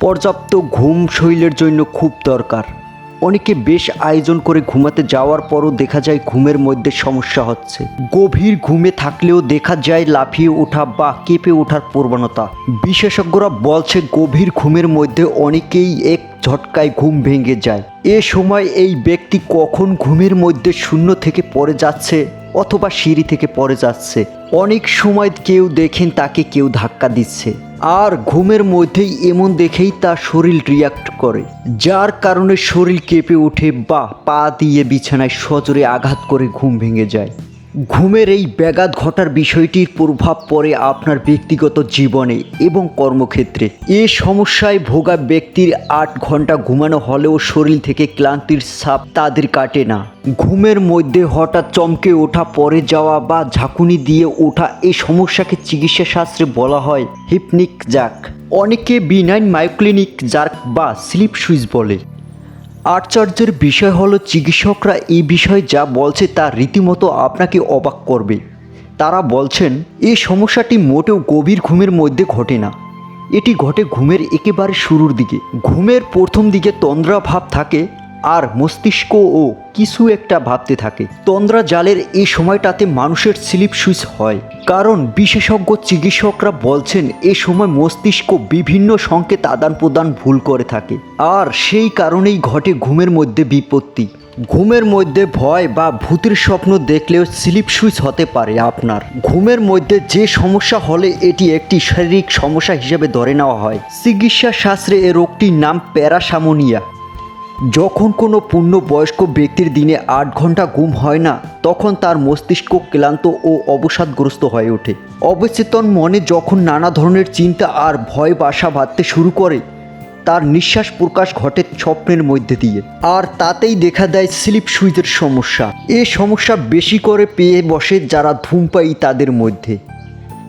পর্যাপ্ত ঘুম শৈলের জন্য খুব দরকার। অনেকে বেশ আয়োজন করে ঘুমাতে যাওয়ার পরও দেখা যায় ঘুমের মধ্যে সমস্যা হচ্ছে। গভীর ঘুমে থাকলেও দেখা যায় লাফিয়ে ওঠা বা কেঁপে ওঠার প্রবণতা। বিশেষজ্ঞরা বলছে গভীর ঘুমের মধ্যে অনেকেই এক ঝটকায় ঘুম ভেঙে যায়। এ সময় এই ব্যক্তি কখন ঘুমের মধ্যে শূন্য থেকে পড়ে যাচ্ছে অথবা সিঁড়ি থেকে পড়ে যাচ্ছে। অনেক সময় কেউ দেখেন তাকে কেউ ধাক্কা দিচ্ছে। আর ঘুমের মধ্যেই এমন দেখেই তার শরীর রিয়াক্ট করে। যার কারণে শরীর কেঁপে ওঠে, বা পা দিয়ে বিছানায় সজোরে আঘাত করে ঘুম ভেঙে যায়। ঘুমের এই ব্যাঘাত ঘটার বিষয়টির প্রভাব পড়ে আপনার ব্যক্তিগত জীবনে এবং কর্মক্ষেত্রে। এ সমস্যায় ভোগা ব্যক্তির আট ঘণ্টা ঘুমানো হলেও শরীর থেকে ক্লান্তির ছাপ তাদের কাটে না। ঘুমের মধ্যে হঠাৎ চমকে ওঠা, পড়ে যাওয়া বা ঝাঁকুনি দিয়ে ওঠা এই সমস্যাকে চিকিৎসা শাস্ত্রে বলা হয় হিপনিক জাক। অনেকে বিনাইন মাইক্লিনিক জার্ক বা স্লিপ সুইচ বলে। আশ্চর্যের বিষয় হলো চিকিৎসকরা এই বিষয়ে যা বলছে তা রীতিমতো আপনাকে অবাক করবে। তারা বলছেন এই সমস্যাটি মোটেও গভীর ঘুমের মধ্যে ঘটে না। এটি ঘটে ঘুমের একেবারে শুরুর দিকে। ঘুমের প্রথম দিকে তন্দ্রা ভাব থাকে আর মস্তিষ্ক ও কিছু একটা ভাবতে থাকে। তন্দ্রা জালের এই সময়টাতে মানুষের স্লিপ সুইচ হয়। কারণ বিশেষজ্ঞ চিকিৎসকরা বলছেন, এ সময় মস্তিষ্ক বিভিন্ন সংকেত আদান প্রদান ভুল করে থাকে। আর সেই কারণেই ঘটে ঘুমের মধ্যে বিপত্তি। ঘুমের মধ্যে ভয় বা ভূতের স্বপ্ন দেখলেও স্লিপ সুইচ হতে পারে আপনার। ঘুমের মধ্যে যে সমস্যা হলে এটি একটি শারীরিক সমস্যা হিসেবে ধরে নেওয়া হয়। চিকিৎসা শাস্ত্রে এ রোগটির নাম প্যারাসামোনিয়া। যখন কোনো পূর্ণবয়স্ক ব্যক্তির দিনে আট ঘণ্টা ঘুম হয় না, তখন তার মস্তিষ্ক ক্লান্ত ও অবসাদগ্রস্ত হয়ে ওঠে। অবচেতন মনে যখন নানা ধরনের চিন্তা আর ভয় বাসা বাঁধতে শুরু করে, তার নিঃশ্বাস প্রকাশ ঘটে স্বপ্নের মধ্যে দিয়ে। আর তাতেই দেখা দেয় স্লিপ সুইচের সমস্যা। এ সমস্যা বেশি করে পেয়ে বসে যারা ধূমপায়ী তাদের মধ্যে।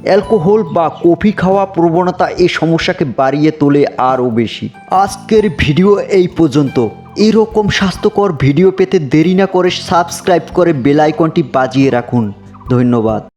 অ্যালকোহল বা কফি খাওয়া প্রবণতা এই সমস্যাকে বাড়িয়ে তোলে আরও বেশি। আজকের ভিডিও এই পর্যন্ত। এরকম স্বাস্থ্যকর ভিডিও পেতে দেরি না করে সাবস্ক্রাইব করে বেল আইকনটি বাজিয়ে রাখুন। ধন্যবাদ।